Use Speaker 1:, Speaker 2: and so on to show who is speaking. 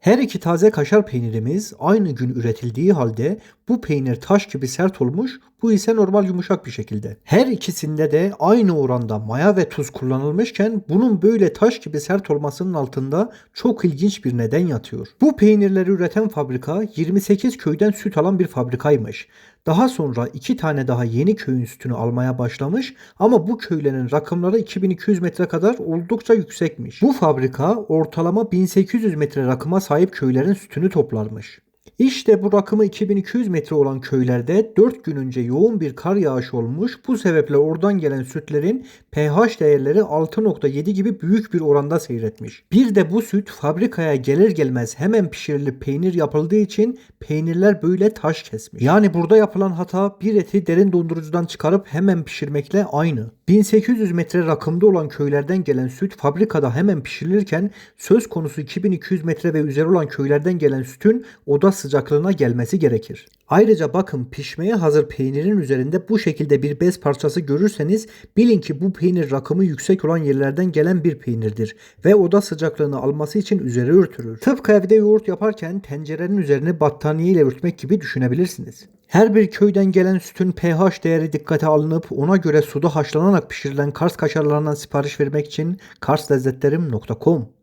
Speaker 1: Her iki taze kaşar peynirimiz aynı gün üretildiği halde bu peynir taş gibi sert olmuş, bu ise normal yumuşak bir şekilde. Her ikisinde de aynı oranda maya ve tuz kullanılmışken bunun böyle taş gibi sert olmasının altında çok ilginç bir neden yatıyor. Bu peynirleri üreten fabrika 28 köyden süt alan bir fabrikaymış. Daha sonra iki tane daha yeni köyün sütünü almaya başlamış ama bu köylerin rakımları 2200 metre kadar oldukça yüksekmiş. Bu fabrika ortalama 1800 metre rakıma sahip köylerin sütünü toplarmış. İşte bu rakımı 2200 metre olan köylerde 4 gün önce yoğun bir kar yağışı olmuş. Bu sebeple oradan gelen sütlerin pH değerleri 6.7 gibi büyük bir oranda seyretmiş. Bir de bu süt fabrikaya gelir gelmez hemen pişirilip peynir yapıldığı için peynirler böyle taş kesmiş. Yani burada yapılan hata bir eti derin dondurucudan çıkarıp hemen pişirmekle aynı. 1800 metre rakımda olan köylerden gelen süt fabrikada hemen pişirilirken söz konusu 2200 metre ve üzeri olan köylerden gelen sütün oda sıcaklığına gelmesi gerekir. Ayrıca bakın pişmeye hazır peynirin üzerinde bu şekilde bir bez parçası görürseniz bilin ki bu peynir rakımı yüksek olan yerlerden gelen bir peynirdir ve oda sıcaklığını alması için üzeri örtülür. Tıpkı evde yoğurt yaparken tencerenin üzerini battaniye ile örtmek gibi düşünebilirsiniz. Her bir köyden gelen sütün pH değeri dikkate alınıp ona göre suda haşlanarak pişirilen Kars kaşarlarından sipariş vermek için karslezzetlerim.com